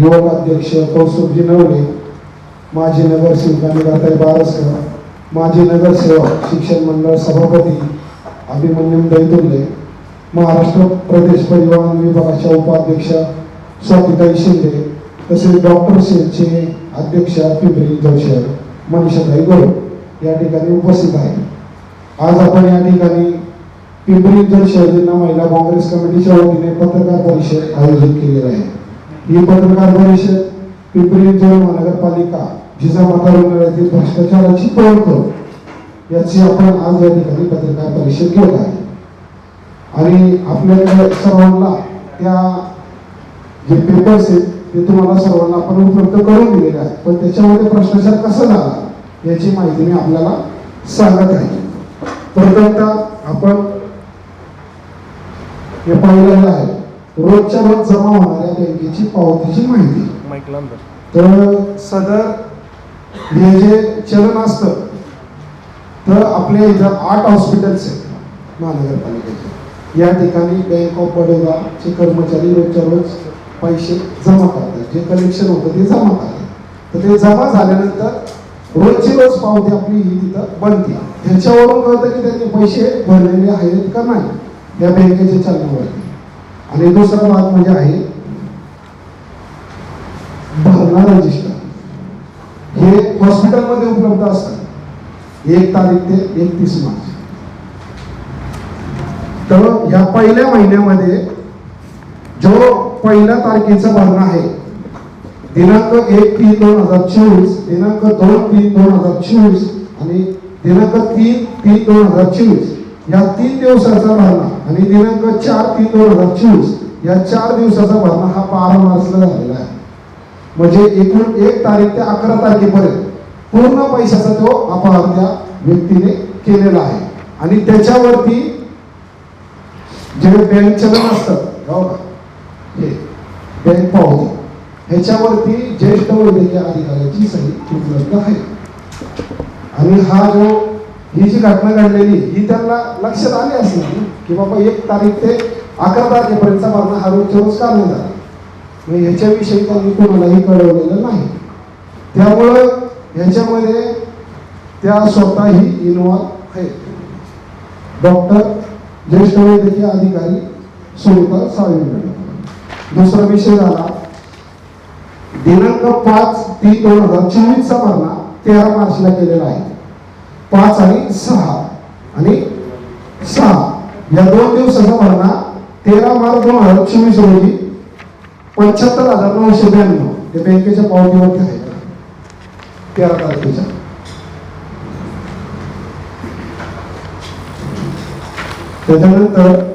युवक अध्यक्ष कौस्तुभजी नवले माजी नगरसेवक निराताई बारसकर माजी नगरसेवक शिक्षण मंडळ सभापती अभिमन्यू दैतुल्ले महाराष्ट्र प्रदेश परिवहन विभागाच्या उपाध्यक्ष स्वातिताई शिंदे तसेच डॉक्टर सेलचे अध्यक्ष पिंपरी जोशर मनीषाताई गौड या ठिकाणी उपस्थित आहे आज आपण या ठिकाणी पिंपरी जोशर जिल्हा महिला काँग्रेस कमिटीच्या वतीने पत्रकार परिषद आयोजित केलेली आहे. ही पत्रकार परिषद पिंपरी जोड महानगरपालिका जिजामाता रुग्णालयातील भ्रष्टाचाराची तोड करू याची आपण आज या ठिकाणी पत्रकार परिषद घेत आहे. आणि आपल्याकडे सर्वांना त्या जे पेपर्स आहेत ते तुम्हाला सर्वांना आपण उपलब्ध करून दिलेले आहेत. पण त्याच्यामध्ये भ्रष्टाचार कसा झाला याची माहिती मी आपल्याला सांगत आहे. प्रथमतः आपण हे पाहिलेलं आहे. रोजच्या रोज जमा होणाऱ्या बँकेची पावतीची माहिती. तर सदर हे जे चलन असतं तर आपल्या इथं आठ हॉस्पिटल्स आहेत महानगरपालिकेचे. या ठिकाणी बँक ऑफ बडोदाचे कर्मचारी रोजच्या रोज पैसे जमा करतात. जे कलेक्शन होतं ते जमा करतात. तर ते जमा झाल्यानंतर रोजची रोज पावती आपली ही तिथं बनते. ह्याच्यावरून कळतं की त्यांनी पैसे भरलेले आहेत का नाही या बँकेच्या चलनावरती आणि दुसरा भाग म्हणजे आहे. भरणा रजिस्टर हे हॉस्पिटलमध्ये उपलब्ध असतात. एक तारीख ते एकतीस मार्च. तर या पहिल्या महिन्यामध्ये जो पहिल्या तारखेचा भरणा आहे दिनांक एक तीन दोन हजार चोवीस दिनांक दोन तीन दोन हजार चोवीस आणि दिनांक तीन तीन दोन हजार चोवीस या तीन दिवसाचा भरणा आणि दिनांक चार तीन दोन हजार चोवीस या चार दिवसाचा भरणा हा बारा मार्चला झालेला आहे. म्हणजे एकूण एक तारीख ते अकरा तारखेपर्यंत पूर्ण पैशाचा तो अपहार त्या व्यक्तीने केलेला आहे. आणि त्याच्यावरती जे बँक चलन असतं हो का? हे बँक पावती ह्याच्यावरती ज्येष्ठ वैद्यकीय अधिकाऱ्याची सही उपलब्ध आहे. आणि हा जो ही जी घटना घडलेली ही त्यांना लक्षात आली असणार ना की बाबा एक तारीख ते अकरा तारखेपर्यंतचा भरणा हा रोजच्या रोज का नाही झाला. मग ह्याच्याविषयी त्यांनी कोणालाही कळवलेलं नाही. त्यामुळं ह्याच्यामध्ये त्या स्वतःही इन्व्हॉल्व आहेत. डॉक्टर ज्येष्ठ वैद्यकीय अधिकारी सुनीता साळवे मॅडम दुसरा विषय झाला दिनांक पाच तीन दोन हजार चोवीसचा भरणा तेरा मार्चला केलेला आहे. पाच आणि सहा. आणि सहा. या दोन दिवसाचा भरणा तेरा मार्च दोन हजार चोवीस रोजी पंच्याहत्तर हजार नऊशे ब्याण्णव. हे बँकेच्या पावतीवरती आहे तेरा तारखेच्या. त्याच्यानंतर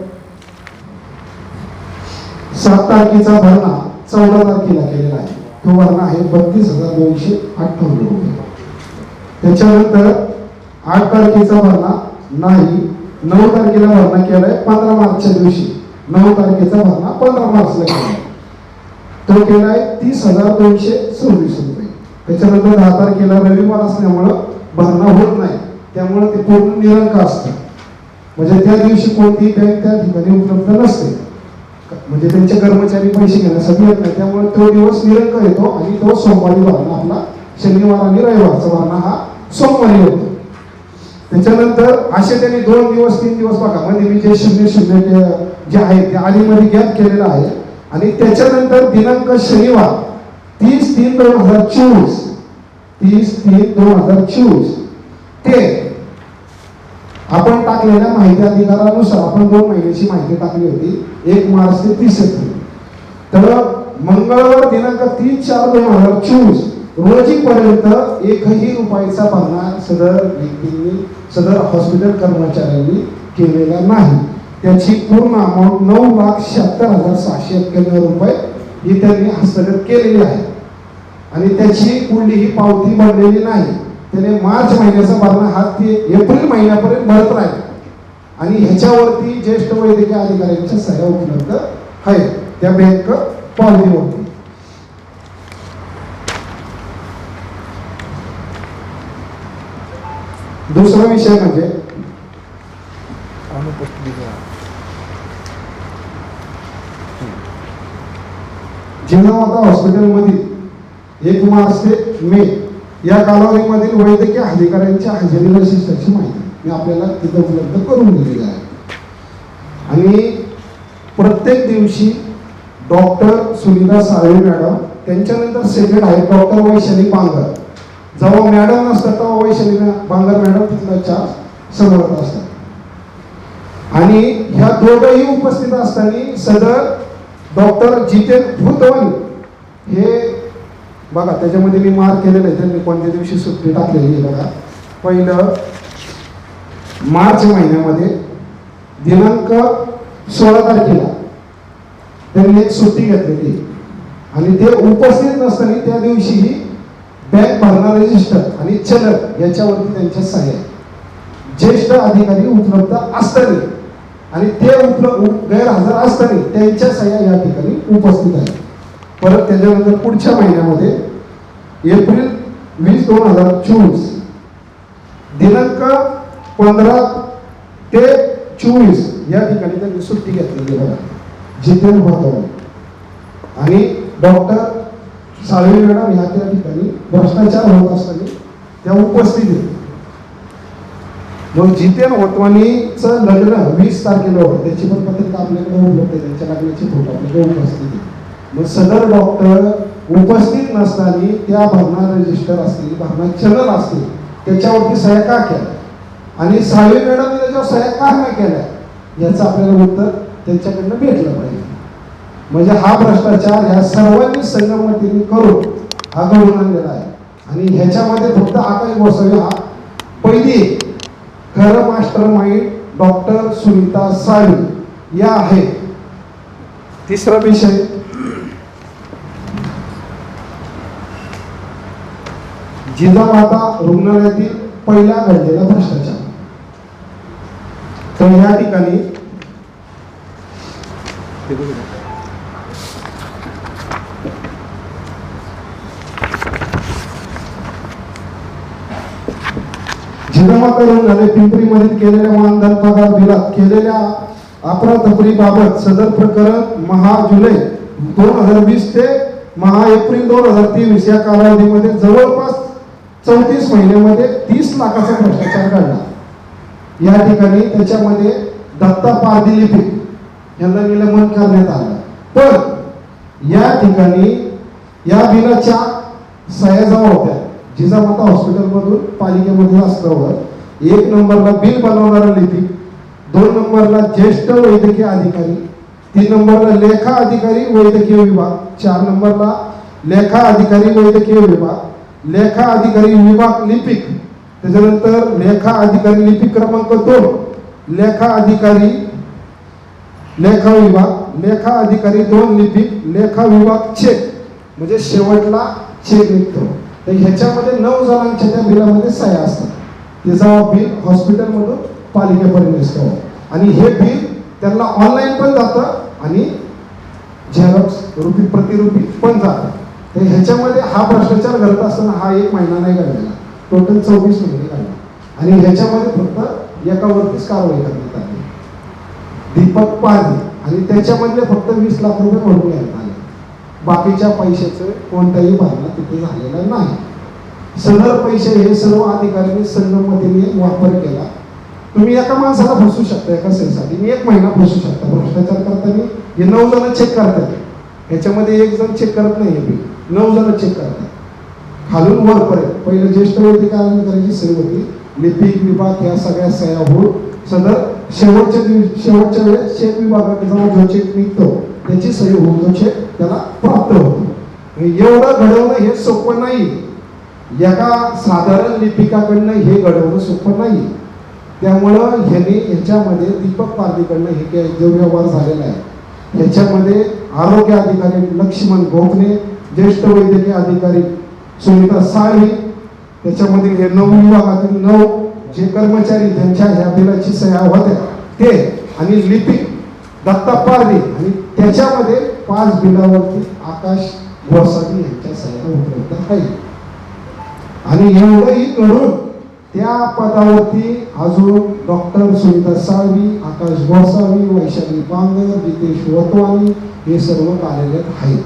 सात तारखेचा भरणा चौदा तारखेला केलेला आहे. तो भरणा आहे बत्तीस हजार दोनशे अठ्ठावन्न रुपये. त्याच्यानंतर आठ तारखेचा भरणा नाही नऊ तारखेला भरणा केलाय पंधरा मार्चच्या दिवशी. नऊ तारखेचा भरणा पंधरा मार्चला केलाय. तो केलाय तीस हजार दोनशे सव्वीस रुपये. त्याच्यानंतर दहा तारखेला रविवार असल्यामुळं भरणा होत नाही. त्यामुळे ते पूर्ण निरंक असतं. म्हणजे त्या दिवशी कोणतीही बँक त्या ठिकाणी उपलब्ध नसते. म्हणजे त्यांचे कर्मचारी पैसे घेण्यासाठी येत नाही. त्यामुळे तो दिवस निरंक येतो आणि तो सोमवारी भरणा आपला शनिवार आणि रविवारचा भरणा हा सोमवारी होतो. त्याच्यानंतर असे त्यांनी दोन दिवस तीन दिवस बघा म्हणजे मी जे शून्य शून्य जे आहे ते आधीमध्ये गॅप केलेला आहे. आणि त्याच्यानंतर दिनांक शनिवार तीस तीन दोन हजार चोवीस तीस तीन दोन हजार चोवीस. ते आपण टाकलेल्या माहिती अधिकारानुसार आपण दोन महिन्याची माहिती टाकली होती एक मार्च ते तीस एप्रिल. तर मंगळवार दिनांक तीन चार दोन हजार चोवीस रोजीपर्यंत एकही रुपयाचा भरणा सदर व्यक्तींनी सदर हॉस्पिटल कर्मचाऱ्यांनी केलेला नाही. त्याची पूर्ण अमाऊंट नऊ लाख शहात्तर हजार सहाशे एक्क्याण्णव रुपये ही त्यांनी हस्तगत केलेली आहे. आणि त्याची कुठलीही पावती भरलेली नाही. त्याने मार्च महिन्याचा भरणा हा ते एप्रिल महिन्यापर्यंत भरत राहील. आणि ह्याच्यावरती ज्येष्ठ वैद्यकीय अधिकाऱ्यांच्या सह्या उपलब्ध आहेत. त्या बँक पावतीवरती दुसरा विषय म्हणजे जेव्हा आता हॉस्पिटलमधील एक मार्च ते मे या कालावधीमधील वैद्यकीय अधिकाऱ्यांच्या हजेरी वैशिष्ट्याची माहिती मी आपल्याला तिथं उपलब्ध करून दिलेली आहे. आणि प्रत्येक दिवशी डॉक्टर सुनीता साळवे मॅडम त्यांच्यानंतर सेकंड आहे डॉक्टर वैशाली पांगर. जेव्हा मॅडम नसतात तेव्हा वैशाली बांगर मॅडम तिथला चार्ज सांभाळत असतात आणि ह्या दोघंही उपस्थित असताना सदर डॉक्टर जितेन भूतवन हे बघा त्याच्यामध्ये मी मार्क केलेलं आहे त्यांनी कोणत्या दिवशी सुट्टी टाकलेली आहे बघा. पहिलं मार्च महिन्यामध्ये दिनांक सोळा तारखेला त्यांनी एक सुट्टी घेतलेली आणि ते उपस्थित नसताना त्या दिवशीही बँक भरणा रजिस्टर आणि चलन याच्यावरती त्यांच्या सह्या ज्येष्ठ अधिकारी उपलब्ध असताना आणि ते उपलब्ध गैरहजर असताना त्यांच्या सह्या या ठिकाणी उपस्थित आहेत. परत त्याच्यानंतर पुढच्या महिन्यामध्ये एप्रिल वीस दोन हजार चोवीस दिनांक पंधरा ते चोवीस या ठिकाणी त्यांनी सुट्टी घेतलेली बघा जितेंद्र होतो आणि डॉक्टर साळवी मॅडम ह्या त्या ठिकाणी भ्रष्टाचार होत असताना त्या उपस्थित आहेत. मग जितेन होतवानीचं लग्न वीस तारखेला होतं त्याची पण पत्रिका आपल्याकडे उपलब्ध आहे त्यांच्या लग्नाची फोटो आपल्याकडे उपस्थित आहे मग सदर डॉक्टर उपस्थित नसताना त्या भरणा रजिस्टर असतील भरणा चलन असतील त्याच्यावरती सह्या का केल्या आणि साळवे मॅडम त्याच्यावर सह्या का नाही केल्या याचं आपल्याला उत्तर त्यांच्याकडनं भेटलं पाहिजे. म्हणजे हा भ्रष्टाचार ह्या सर्वांनी संगमतीने करून हा घडून आणलेला आहे. आणि ह्याच्यामध्ये फक्त आकाश गोसावी हा. पहिली खरं master mind doctor Sunita Sali या आहे तिसरा विषय. जिजामाता रुग्णालयातील पहिला घडलेला भ्रष्टाचार. तर या ठिकाणी जमा करून झाले पिंपरीमध्ये केलेल्या मानधन पगार बिलात केलेल्या अपराधपरीबाबत सदर प्रकरण महा जुलै दोन हजार वीस ते महा एप्रिल दोन हजार तेवीस या कालावधीमध्ये जवळपास चौतीस महिन्यामध्ये तीस लाखाचा भ्रष्टाचार घडला. या ठिकाणी त्याच्यामध्ये दत्ता पारधी लिपिक यांना निलंबन करण्यात आलं. पण या ठिकाणी या बिलाच्या सह्या होत्या. जिजामाता हॉस्पिटलमधून पालिकेमध्ये असल्यावर एक नंबरला बिल बनवणारा लिपिक दोन नंबरला ज्येष्ठ वैद्यकीय अधिकारी तीन नंबरला लेखा अधिकारी वैद्यकीय विभाग चार नंबरला लेखा अधिकारी वैद्यकीय विभाग लेखा अधिकारी विभाग लिपिक त्याच्यानंतर लेखा अधिकारी लिपिक क्रमांक दोन लेखा अधिकारी लेखा विभाग लेखा अधिकारी दोन लिपिक लेखा विभाग चेक म्हणजे शेवटला चेक निघतो तर ह्याच्यामध्ये नऊ जणांच्या त्या बिलामध्ये सह्या असतात. त्याचा बिल हॉस्पिटलमधून पालिकेपर्यंत असतो आणि हे बिल त्यांना ऑनलाईन पण जातं आणि झेरॉक्स रुपी प्रतिरूपी पण जातं. तर ह्याच्यामध्ये हा भ्रष्टाचार घडत असताना हा एक महिना नाही घडलेला. टोटल चौवीस महिने घडला. आणि ह्याच्यामध्ये फक्त एकावरतीच कारवाई करण्यात आली. दीपक पाणी आणि त्याच्यामधले फक्त वीस लाख रुपये भरून घ्यायला बाकीच्या पैशाचं कोणताही भरणा तिथे झालेला नाही. सदर पैसे हे सर्व अधिकाऱ्यांनी संगमतीने वापर केला. तुम्ही एका माणसाला फसू शकता एका सेलसाठी. मी एक महिना फसू शकता. भ्रष्टाचार करताना हे नऊ जण चेक करतात. ह्याच्यामध्ये एक जण चेक करत नाही मी नऊ जण चेक करतात. खालून वरपर्यंत. पहिलं ज्येष्ठ वैद्यकीय अधिकाऱ्यांची सही होती? लिपिक विभाग या सगळ्या सह्या होऊन सदर शेवटच्या दिवशी शेवटच्या वेळेस शेत विभागात जाऊन जो चेक निघतो त्याची सही होऊन तो त्याला प्राप्त होतो. एवढं घडवणं हे सोपं नाही. एका साधारण लिपिकाकडनं हे घडवणं सोपं नाही. त्यामुळं ह्याने ह्याच्यामध्ये दीपक पारदीकडनं हे काही दुर्व्यवहार झालेला आहे. ह्याच्यामध्ये आरोग्य अधिकारी लक्ष्मण गोखले ज्येष्ठ वैद्यकीय अधिकारी सुनीता साळवी त्याच्यामधील हे नऊ विभागातील नऊ जे कर्मचारी त्यांच्या ह्या बिलाची सह्या होत्या ते आणि लिपिक दत्ता पारदी आणि त्याच्यामध्ये पाच बिलावरती आकाश गोसावी यांच्या सह्या उपलब्ध आहे. आणि एवढंही करून त्या पदावरती अजून डॉक्टर सुनीता साळवी आकाश गोसावी वैशाली बांगर जितेश वतवानी हे सर्व कार्यरत आहेत.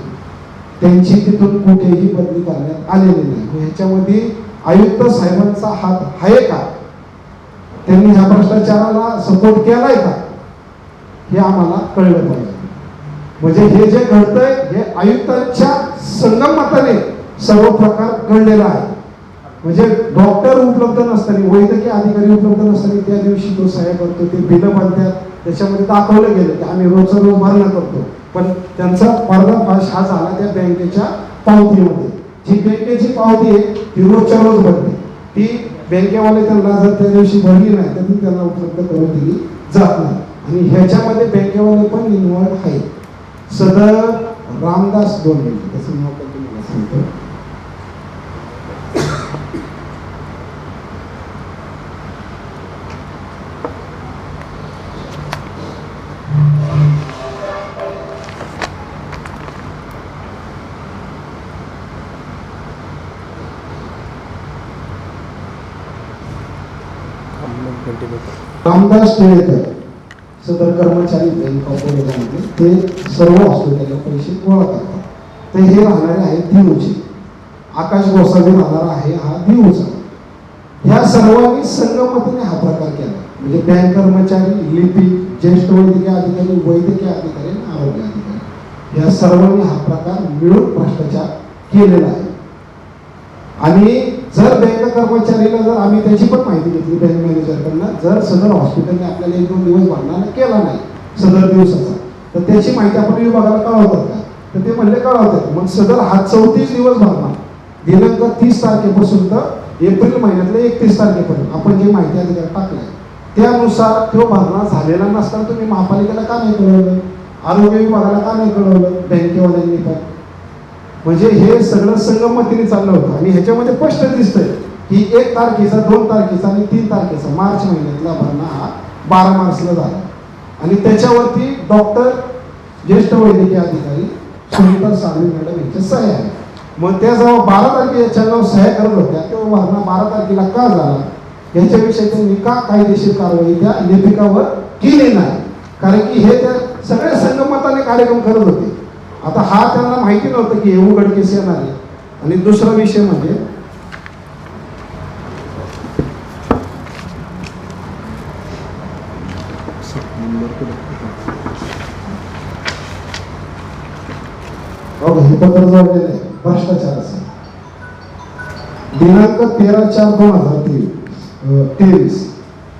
त्यांची तिथून कुठेही बदली करण्यात आलेली नाही. मग ह्याच्यामध्ये आयुक्त साहेबांचा हात आहे का? त्यांनी ह्या भ्रष्टाचाराला सपोर्ट केलाय का? हे आम्हाला कळलं पाहिजे. म्हणजे हे जे घडतंय हे आयुक्तांच्या संगमताने सर्व प्रकार घडलेला आहे. म्हणजे डॉक्टर उपलब्ध नसताना वैद्यकीय अधिकारी उपलब्ध नसताना त्या दिवशी तो सहाय्य करतो ते बिलं बांधतात त्याच्यामध्ये दाखवलं गेलं की आम्ही रोजचा रोज भरणा करतो. पण त्यांचा पर्दाफाश हा झाला त्या बँकेच्या पावतीमध्ये. जी बँकेची पावती आहे ती रोजच्या रोज भरते. ती बँकेवाले त्यांना जर त्या दिवशी भरली नाही तर ती त्यांना उपलब्ध करून दिली जात नाही. आणि ह्याच्यामध्ये बँकेवाले पण इन्व्हॉल्व आहेत. सदर रामदास दोन मिनिट त्याचं नाव पण तुम्हाला सांगतो? रामदास टिळेकर सदर कर्मचारी बँक ऑफ बडोदामध्ये ते सर्व हॉस्पिटलला पैसे गोळा करतात. तर हे राहणारे आहेत दिवचे आकाश गोसावी राहणारा आहे हा दिवचा ह्या सर्वांनी संगमतीने हा प्रकार केला. म्हणजे बँक कर्मचारी लिपी ज्येष्ठ वैद्यकीय अधिकारी वैद्यकीय अधिकारी आणि आरोग्य अधिकारी. या सर्वांनी हा प्रकार मिळून भ्रष्टाचार केलेला आहे. आणि जर बँक कर्मचारीला जर आम्ही त्याची पण माहिती घेतली बँक मॅनेजरकडनं जर सदर हॉस्पिटलने आपल्याला एक दोन दिवस भरणार केला नाही सदर दिवसाचा तर त्याची माहिती आपण विभागाला कळवतात का? तर ते म्हणले कळवतात. मग सदर हा चौतीस दिवस भरणार. दिनांक तीस तारखेपासून तर एप्रिल महिन्यातल्या एकतीस तारखेपर्यंत. आपण जी माहिती अधिकार टाकलाय. त्यानुसार तो भरणा झालेला नसताना तुम्ही महापालिकेला का नाही कळवलं? आरोग्य विभागाला का नाही कळवलं? बँकेवाल्यांनी पण. म्हणजे हे सगळं संगमतीने चाललं होतं. आणि ह्याच्यामध्ये स्पष्ट दिसतंय की एक तारखेचा दोन तारखेचा आणि तीन तारखेचा मार्च महिन्यातला भरणा हा बारा मार्चला झाला. आणि त्याच्यावरती डॉक्टर ज्येष्ठ वैद्यकीय अधिकारी सुनीता साळवी मॅडम यांच्या सह्या आहे मग त्या जेव्हा बारा तारखेच्या नाव सह्या करत होत्या तेव्हा वारणा बारा तारखेला का झाला? याच्याविषयी त्यांनी का कायदेशीर कारवाई त्या लेखिकावर केली नाही? कारण की हे त्या सगळ्या संगमताने कार्यक्रम करत होते. आता हा त्यांना माहिती नव्हतं की हे उघडकीस येणार आहे. आणि दुसरा विषय म्हणजे बघा, हे पत्र जोडलेलं आहे भ्रष्टाचाराचं दिनांक तेरा चार दोन हजार तेवीस तेवीस.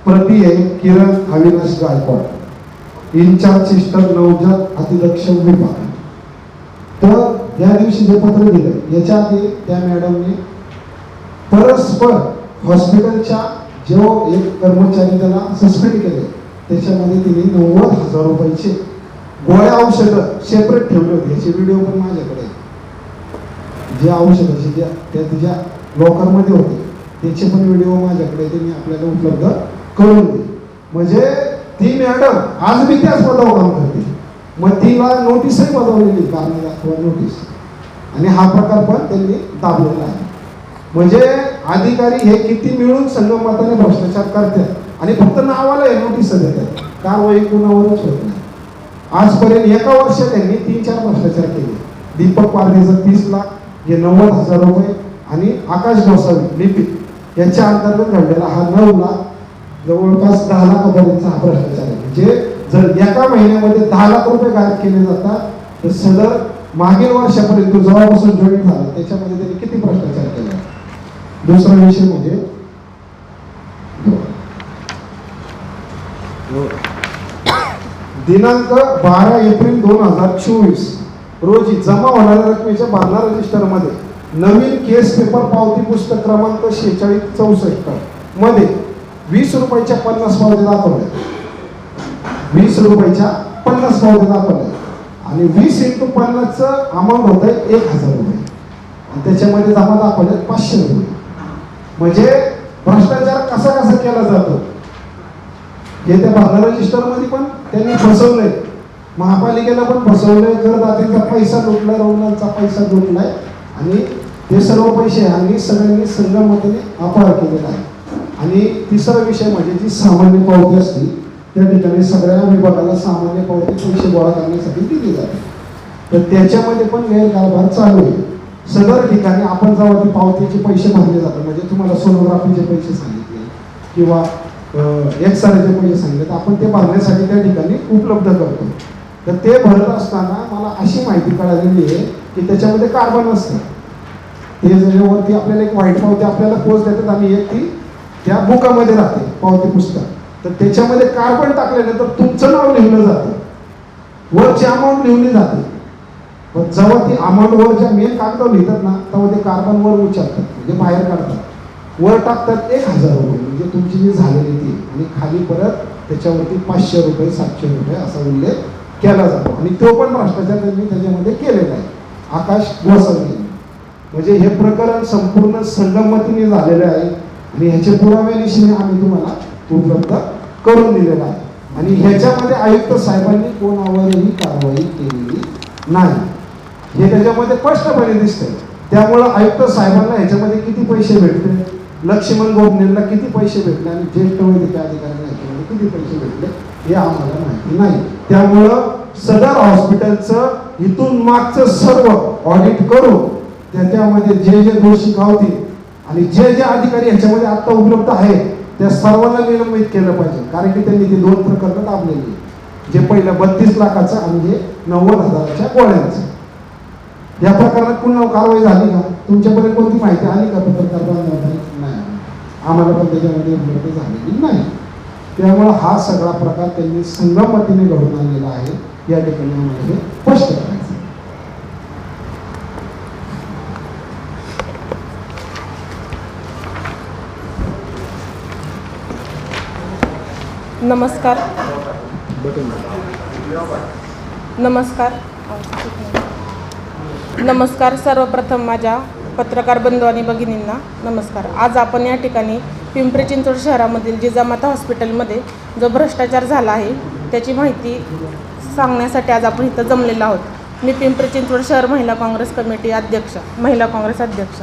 प्रति आहे Kiran Avinash Gaikwad. In charge sister नवजात अतिदक्ष विभाग. तर या दिवशी जे पत्र दिलं याच्या आधी त्या मॅडमने परस्पर हॉस्पिटलच्या जो एक कर्मचारी त्याला सस्पेंड केले त्याच्यामध्ये तिने नव्वद हजार रुपयाचे गोळ्या औषधं सेपरेट ठेवले. होते याचे व्हिडिओ पण माझ्याकडे आहेत. जे औषधाचे ज्या त्या तिच्या लॉकरमध्ये होते त्याचे पण व्हिडिओ माझ्याकडे त्यांनी आपल्याला उपलब्ध करून दिले म्हणजे ती मॅडम आज मी त्याच पदावर काम करते. मग तिला नोटीसही बजावलेली कारण दाखवा नोटीस आणि हा प्रकार पण त्यांनी दाबलेला आहे. म्हणजे अधिकारी हे किती मिळून संगमताने भ्रष्टाचार करतात आणि फक्त नावाला हे नोटीस देतात. कारवाई कुणावरच होत नाही. आजपर्यंत एका वर्षात त्यांनी तीन चार भ्रष्टाचार केले. दीपक पारदेचं तीस लाख हे नव्वद हजार रुपये आणि आकाश गोसावी लिपिक याच्या अंतर्गत घडलेला हा नऊ लाख जवळपास दहा लाखापर्यंतचा हा भ्रष्टाचार आहे. म्हणजे जर एका महिन्यामध्ये दहा लाख रुपये गायब केले जातात तर सदर मागील वर्षापर्यंत जेव्हापासून जॉईन झाला. त्याच्यामध्ये त्यांनी किती भ्रष्टाचार केला? दुसरा विषय म्हणजे दिनांक बारा एप्रिल दोन हजार चोवीस रोजी जमा होणाऱ्या रकमेच्या बांधणा रजिस्टरमध्ये नवीन केस पेपर पावती पुस्तक क्रमांक शेहेचाळीस चौसष्टमध्ये वीस रुपयाच्या पन्नास पावत्या दाखवल्या. वीस रुपयाच्या पन्नास पावत्या दाखवल्या. आणि वीस इंटू पन्नासचं अमाऊंट होत आहे एक हजार रुपये. आणि त्याच्यामध्ये जमा दाखवले पाचशे रुपये. म्हणजे भ्रष्टाचार कसा कसा केला जातो? हे त्या बांधणा रजिस्टरमध्ये पण त्यांनी फसवलंय. महापालिकेला पण फसवलंय. करदात्यांचा पैसा लुटलाय रुग्णांचा पैसा लुटलाय आणि हे सर्व पैसे आणि सगळ्यांनी संगमतीने अपहार केलेला आहे आणि तिसरा विषय म्हणजे जी सामान्य पावती असते त्या ठिकाणी सगळ्या विभागाला सामान्य पावती पैसे गोळा करण्यासाठी दिली जाते. तर त्याच्यामध्ये पण गैरकारभार चालू आहे. सदर ठिकाणी आपण जेव्हा ती पावतीचे पैसे भरले जातात म्हणजे तुम्हाला सोनोग्राफीचे पैसे सांगितले किंवा एक एक्सरेचे पैसे सांगितलं तर आपण ते भरण्यासाठी त्या ठिकाणी उपलब्ध करतो. तर ते भरत असताना मला अशी माहिती कळालेली आहे की त्याच्यामध्ये कार्बन असतं. ते त्याच्यावरती आपल्याला एक व्हाईट पावती आपल्याला पोच देतात आणि एक ती त्या बुकामध्ये राहते पावती पुस्तक. तर त्याच्यामध्ये कार्बन टाकल्यानंतर तुमचं नाव लिहिलं जातं. वरची अमाऊंट लिहिली जाते. पण जेव्हा ती अमाऊंट वर ज्या मेन कागदावर लिहितात ना तेव्हा ते कार्बन वर उचलतात म्हणजे बाहेर काढतात. वर टाकतात एक हजार रुपये. म्हणजे तुमची जी झालेली ती. आणि खाली परत त्याच्यावरती पाचशे रुपये सातशे रुपये असा उल्लेख केला जातो. आणि तो पण भ्रष्टाचार त्यांनी त्याच्यामध्ये केलेला आहे. आकाश गोसावी. म्हणजे हे प्रकरण संपूर्ण संगमतीने झालेलं आहे. आणि ह्याचे पुराव्यानिशी आम्ही तुम्हाला उपलब्ध करून दिलेला आहे. आणि ह्याच्यामध्ये आयुक्त साहेबांनी कोणावरही कारवाई केलेली नाही. हे त्याच्यामध्ये स्पष्टपणे दिसतंय. त्यामुळं आयुक्त साहेबांना ह्याच्यामध्ये किती पैसे भेटतील? लक्ष्मण गोपनेला किती पैसे भेटले आणि ज्येष्ठ वैद्यकीय अधिकाऱ्यांना ह्याच्यामध्ये किती पैसे भेटले हे आम्हाला माहिती नाही. त्यामुळं सदर हॉस्पिटलचं इथून मागचं सर्व ऑडिट करून त्याच्यामध्ये जे जे दोषी गावतील आणि जे जे अधिकारी ह्याच्यामध्ये आत्ता उपलब्ध आहेत त्या सर्वांना निलंबित केलं पाहिजे. कारण की त्यांनी ते दोन प्रकरणं दाबलेली जे पहिलं बत्तीस लाखाचं आणि जे नव्वद हजाराच्या गोळ्यांचं. या प्रकरणात पुन्हा कारवाई झाली का? तुमच्यापर्यंत कोणती माहिती आली का? पत्रकार बांधवांनी? आम्हाला पण त्याच्यामध्ये मदत झालेली नाही. त्यामुळं हा सगळा प्रकार त्यांनी संगमतीने घडून आणलेला आहे. या ठिकाणी आम्हाला हे स्पष्ट करायचं नमस्कार. नमस्कार. नमस्कार सर्वप्रथम माझ्या पत्रकार बंधू आणि भगिनींना नमस्कार. आज आपण या ठिकाणी पिंपरी चिंचवड शहरामधील जिजामाता हॉस्पिटलमध्ये जो भ्रष्टाचार झाला आहे त्याची माहिती सांगण्यासाठी आज आपण इथं जमलेलो आहोत. मी पिंपरी चिंचवड शहर महिला काँग्रेस कमिटी अध्यक्ष महिला काँग्रेस अध्यक्ष.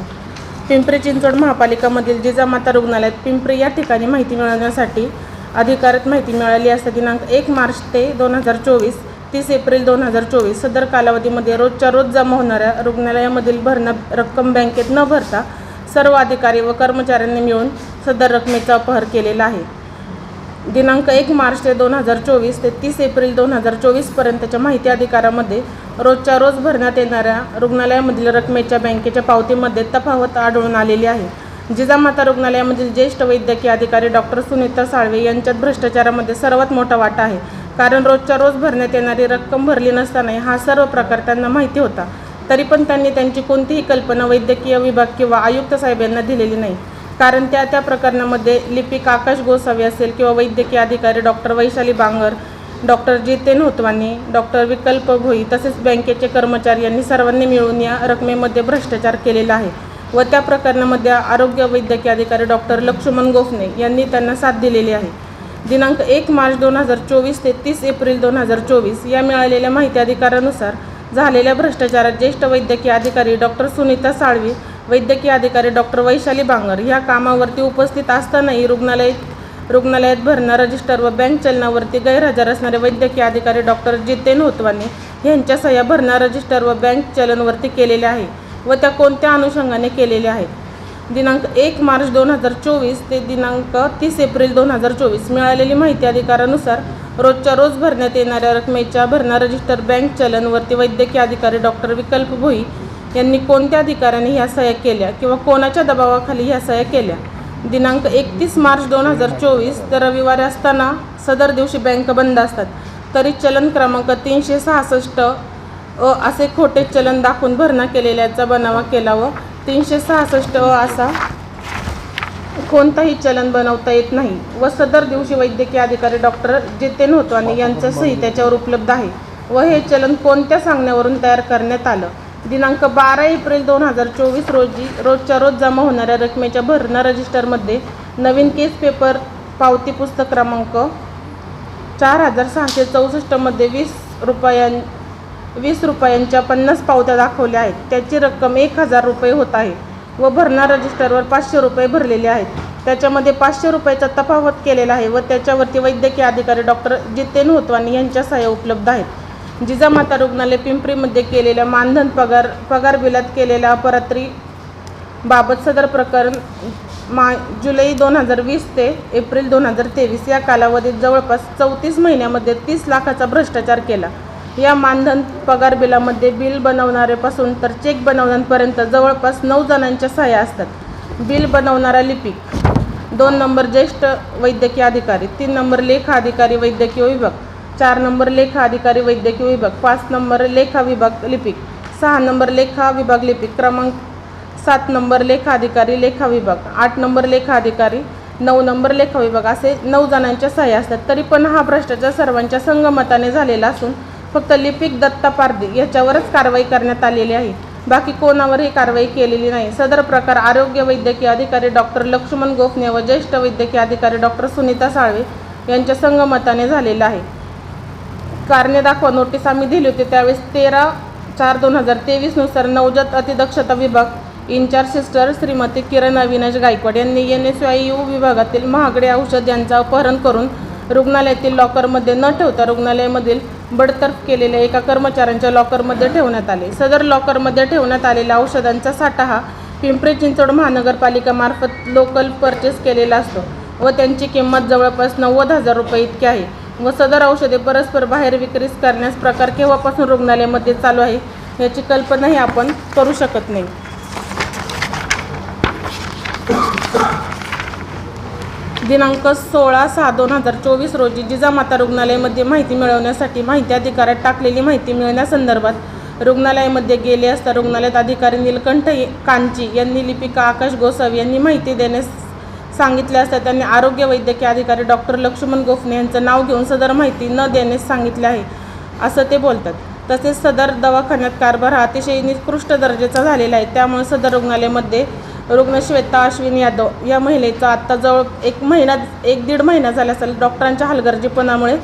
पिंपरी चिंचवड महापालिकामधील जिजामाता रुग्णालयात पिंपरी या ठिकाणी माहिती मिळवण्यासाठी अधिकारात माहिती मिळाली असता दिनांक एक मार्च ते दोन हजार चोवीस तीस एप्रिल दोन हजार चोवीस सदर कालावधीमध्ये रोजच्या रोज जमा होणाऱ्या रुग्णालयामधील भरणा रक्कम बँकेत न भरता सर्व अधिकारी व कर्मचाऱ्यांनी मिळून सदर रकमेचा अपहार केलेला आहे. दिनांक एक मार्च ते दोन हजार चोवीस ते तीस एप्रिल दोन हजार चोवीसपर्यंतच्या माहिती अधिकारामध्ये रोजच्या रोज भरण्यात येणाऱ्या रुग्णालयामधील रकमेच्या बँकेच्या पावतीमध्ये तफावत आढळून आलेली आहे. जिजामाता रुग्णालयामधील ज्येष्ठ वैद्यकीय अधिकारी डॉक्टर सुनीता साळवे यांच्यात भ्रष्टाचारामध्ये सर्वात मोठा वाटा आहे. कारण रोजच्या रोज भरण्यात येणारी रक्कम भरली नसतानाही हा सर्व प्रकार त्यांना माहिती होता. तरी पण त्यांनी त्यांची कोणतीही कल्पना वैद्यकीय विभाग किंवा आयुक्त साहेब यांना दिलेली नाही. कारण त्या त्या प्रकरणामध्ये लिपिक आकाश गोसावी असेल किंवा वैद्यकीय अधिकारी doctor Vaishali Bangar doctor Jiten Hotwani doctor Vikalp Bhoi तसेच बँकेचे कर्मचारी यांनी सर्वांनी मिळून या रकमेमध्ये भ्रष्टाचार केलेला आहे व त्या प्रकरणामध्ये आरोग्य वैद्यकीय अधिकारी डॉक्टर लक्ष्मण गोफणे यांनी त्यांना साथ दिलेली आहे. दिनांक एक मार्च दोन हजार चोवीस ते तीस एप्रिल दोन हजार चोवीस या मिळालेल्या माहिती अधिकारानुसार झालेल्या भ्रष्टाचारात ज्येष्ठ वैद्यकीय अधिकारी डॉक्टर सुनीता साळवी वैद्यकीय अधिकारी डॉक्टर वैशाली बांगर या कामावरती उपस्थित असतानाही रुग्णालय रुग्णालयात भरणा रजिस्टर व बँक चलनावरती गैरहजर असणारे वैद्यकीय अधिकारी डॉक्टर जितेन होतवाने यांच्या सह्या भरणा रजिस्टर व बँक चलनवरती केलेल्या आहे व त्या कोणत्या अनुषंगाने केलेल्या आहेत? दिनांक एक मार्च दोन हजार चोवीस ते दिनांक तीस एप्रिल दोन हजार चोवीस मिळालेली माहिती अधिकारानुसार रोजच्या रोज भरण्यात येणाऱ्या रकमेच्या भरणा रजिस्टर बँक चलनवरती वैद्यकीय अधिकारी डॉक्टर विकल्प भोई यांनी कोणत्या अधिकाऱ्याने ह्या सह्या केल्या किंवा कोणाच्या दबावाखाली ह्या सह्या केल्या? दिनांक एकतीस मार्च दोन हजार चोवीस तर रविवारी असताना सदर दिवशी बँक बंद असतात तरी चलन क्रमांक तीनशे सहासष्ट अ असे खोटे चलन दाखवून भरणा केलेल्याचा बनावा केला व तीनशे सहासष्ट असा कोणताही चलन बनवता येत नाही व सदर दिवशी वैद्यकीय अधिकारी डॉक्टर जितेन होतवानी यांचं सही त्याच्यावर उपलब्ध आहे व हे चलन कोणत्या सांगण्यावरून तयार करण्यात आलं? दिनांक बारा एप्रिल दोन हजार चोवीस रोजी रोजच्या रोज जमा होणाऱ्या रकमेच्या भरणा रजिस्टरमध्ये नवीन केस पेपर पावती पुस्तक क्रमांक चार हजार सहाशे चौसष्टमध्ये वीस रुपयां वीस रुपयांच्या पन्नास पावत्या दाखवल्या आहेत. त्याची रक्कम एक हजार रुपये होत आहे व भरणा रजिस्टरवर पाचशे रुपये भरलेले आहेत. त्याच्यामध्ये पाचशे रुपयाचा तफावत केलेला आहे व त्याच्यावरती वैद्यकीय अधिकारी डॉक्टर जितेन होतवानी यांच्या सहाय्य उपलब्ध आहेत. जिजामाता रुग्णालय पिंपरीमध्ये केलेल्या मानधन पगार पगार बिलात केलेल्या अपरात्री बाबत सदर प्रकरण मा जुलै दोन हजार वीस ते एप्रिल दोन हजार तेवीस या कालावधीत जवळपास चौतीस महिन्यामध्ये तीस लाखाचा भ्रष्टाचार केला. या मानधन पगार बिलामध्ये बिल बनवणाऱ्यापासून तर चेक बनवण्यापर्यंत जवळपास नऊ जणांच्या सह्या असतात. बिल बनवणारा लिपिक दोन नंबर ज्येष्ठ वैद्यकीय अधिकारी तीन नंबर लेखा अधिकारी वैद्यकीय विभाग चार नंबर लेखा अधिकारी वैद्यकीय विभाग पाच नंबर लेखा विभाग लिपिक सहा नंबर लेखा विभाग लिपिक क्रमांक सात नंबर लेखा अधिकारी लेखा विभाग आठ नंबर लेखा अधिकारी नऊ नंबर लेखा विभाग असे नऊ जणांच्या सह्या असतात. तरी पण हा भ्रष्टाचार सर्वांच्या संगमताने झालेला असून फक्त लिपिक दत्ता पारदी याच्यावरच कारवाई करण्यात आलेली आहे. बाकी कोणावरही कारवाई केलेली नाही. सदर प्रकार आरोग्य वैद्यकीय अधिकारी डॉक्टर लक्ष्मण गोफणे व ज्येष्ठ वैद्यकीय अधिकारी डॉक्टर सुनीता साळवे यांच्या संगमताने झालेला आहे. कारणे दाखवा. नोटीस आम्ही दिली होती त्यावेळेस तेरा चार दोन हजार तेवीसनुसार नवजात अतिदक्षता विभाग in charge sister Shrimati Kiran Avinash Gaikwad यांनी एन एस वाय यू विभागातील महागडे औषध यांचं अपहरण करून रुग्णालयातील लॉकरमध्ये न ठेवता रुग्णालयामधील बडतर्फ केलेल्या एका कर्मचाऱ्यांच्या लॉकरमध्ये ठेवण्यात आले. सदर लॉकरमध्ये ठेवण्यात आलेल्या औषधांचा साठा हा पिंपरी चिंचवड महानगरपालिकामार्फत लोकल परचेस केलेला असतो व त्यांची किंमत जवळपास नव्वद हजार रुपये इतकी आहे व सदर औषधे परस्पर बाहेर विक्रीस करण्यास प्रकार केव्हापासून रुग्णालयामध्ये चालू आहे याची कल्पनाही आपण करू शकत नाही. दिनांक सोळा सहा दोन हजार चोवीस रोजी जिजामाता रुग्णालयामध्ये माहिती मिळवण्यासाठी माहिती अधिकाऱ्यात टाकलेली माहिती मिळण्यासंदर्भात रुग्णालयामध्ये गेले असता रुग्णालयात अधिकारी नीलकंठ कांची यांनी लिपिका आकाश गोसावी यांनी माहिती देण्यास सांगितले असता त्यांनी आरोग्य वैद्यकीय अधिकारी डॉक्टर लक्ष्मण गोफणे यांचं नाव घेऊन सदर माहिती न देण्यास सांगितले आहे. असं ते बोलतात. तसेच सदर दवाखान्यात कारभार हा अतिशय निकृष्ट दर्जाचा झालेला आहे. त्यामुळे सदर रुग्णालयामध्ये रुग्ण श्वेता अश्विन यादव या महिलेचा आत्ता जवळ एक महिना एक दीड महिना झाला असेल. डॉक्टरांच्या हलगर्जीपणामुळे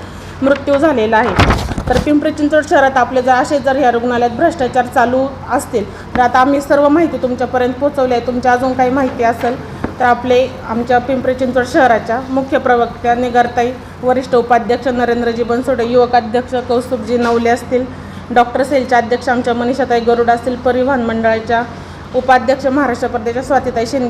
मृत्यू झालेला आहे. तर पिंपरी चिंचवड शहरात आपले जर असे जर ह्या रुग्णालयात भ्रष्टाचार चालू असतील तर आता आम्ही सर्व माहिती तुमच्यापर्यंत पोहोचवली आहे. तुमच्या अजून काही माहिती असेल तर आपले आमच्या पिंपरी चिंचवड शहराच्या मुख्य प्रवक्त्या निगारताई वरिष्ठ उपाध्यक्ष नरेंद्रजी बनसोडे युवक अध्यक्ष कौस्तुभजी नवले असतील डॉक्टर सेलच्या अध्यक्ष आमच्या मनीषाताई गरुड असतील परिवहन मंडळाच्या उपाध्यक्ष महाराष्ट्र प्रदेश स्वातीताई शिंदे.